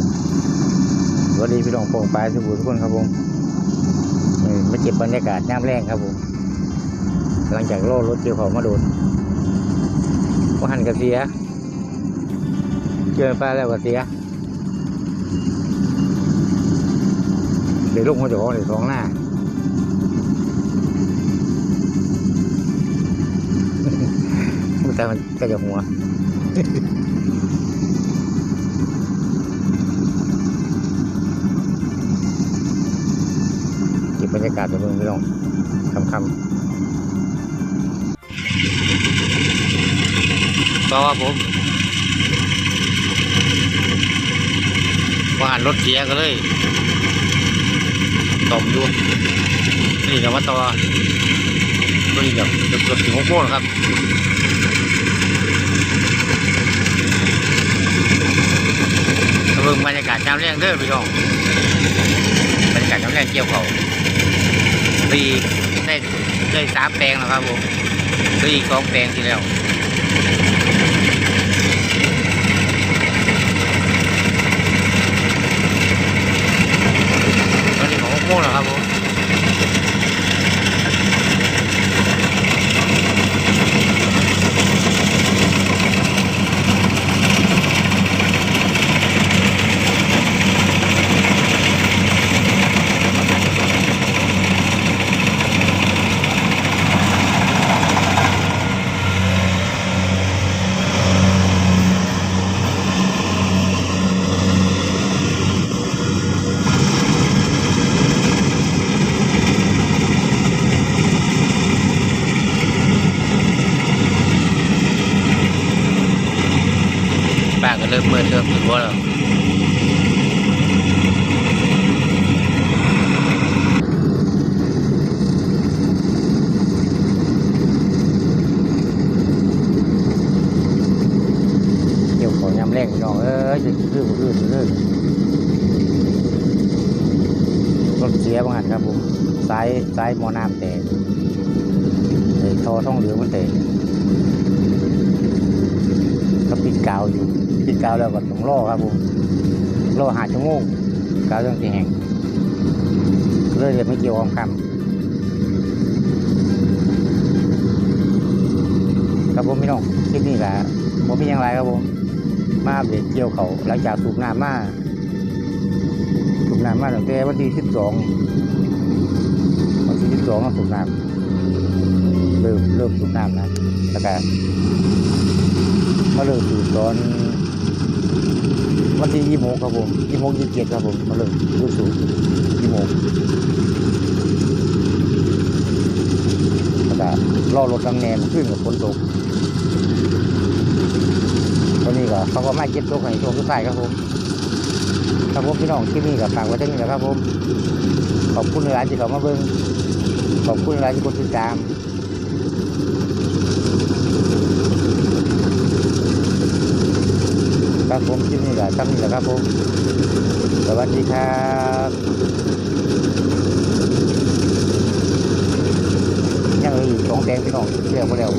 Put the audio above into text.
องสวัสดีพี่น้องโปร่งปลายสบูรทุกคนครับผมนี่มาเก็บบรรยากาศย่ามแรงครับผม หลังจากโล่รถเกี่ยวของมาโดนว่าหันกับเสียเจอปลาแล้วก็เสียเดี๋ยวลูกหัวจะของเดี๋ยวสองหน้าแต่มันก็จะหัว บรรยากาศไปเมืองพี่น้องคำคำก็ว่าผมว่านรถเสียก็เลยตบอยู่นี่กับว่าตัวตัวนี้เดี๋ยวเกือบถึงหกโมงครับเบิ่งบรรยากาศเช้าเรื่องเด้อพี่น้องบรรยากาศเช้าแรงเกี่ยวเขา ปีได้ได้สามแปลงแล้วครับผมเหลืออีกสองแปลงที่แล้วตอนนี้ของโม่งแล้วครับผมป้าก็เริ่มเมื่อเริ่มถึงว่าแล้วเกี่ยวของยำแรงพี่น้องเอ้ยจะคือบ่คือเรื่องรถเสียบางหันครับผมซ้ายซ้ายมอน้ำแตกไอ้ท่อท่องเหลืองมันแตกก็ปิดกาวอยู่ ปิดกาวแล้วก็ต้องรอครับผมรอหาชั่วโมงกาวเรื่องที่แห่งเลยเดี๋ยวไม่เกี่ยวกับคำครับผมพี่น้องคลิปนี้แหละผมมีอย่างไรครับผมมาอัปเดตเกี่ยวเขาหลังจากสูบน้ำมาสูบน้ำมาตั้งแต่วันที่สิบสองวันที่สิบสองก็สูบน้ำเริ่มเริ่มสูบน้ำนะแล้วก็มาเริ่มสูบตอน วันที่ยี่โมงครับผมยี่โมงยี่เจ็ดครับผมมาเริ่มรู้สูบยี่โมงแล้วก็รอรถกำแนมขึ้นกับฝนตกตอนนี้ก็เขาก็มาเก็บตัวในช่วงสุดท้ายครับผมครับผมพี่น้องที่นี่กับฝากไว้ที่นี่แหละครับผมขอบคุณหลายที่เขามาเบิ้งขอบคุณหลายที่กดติดตาม ครับผมที่นี่แหละตั้งนี่แหละครับผม สวัสดีครับยังเหลืออยู่สองแดงพี่น้องเรียวไปแล้ว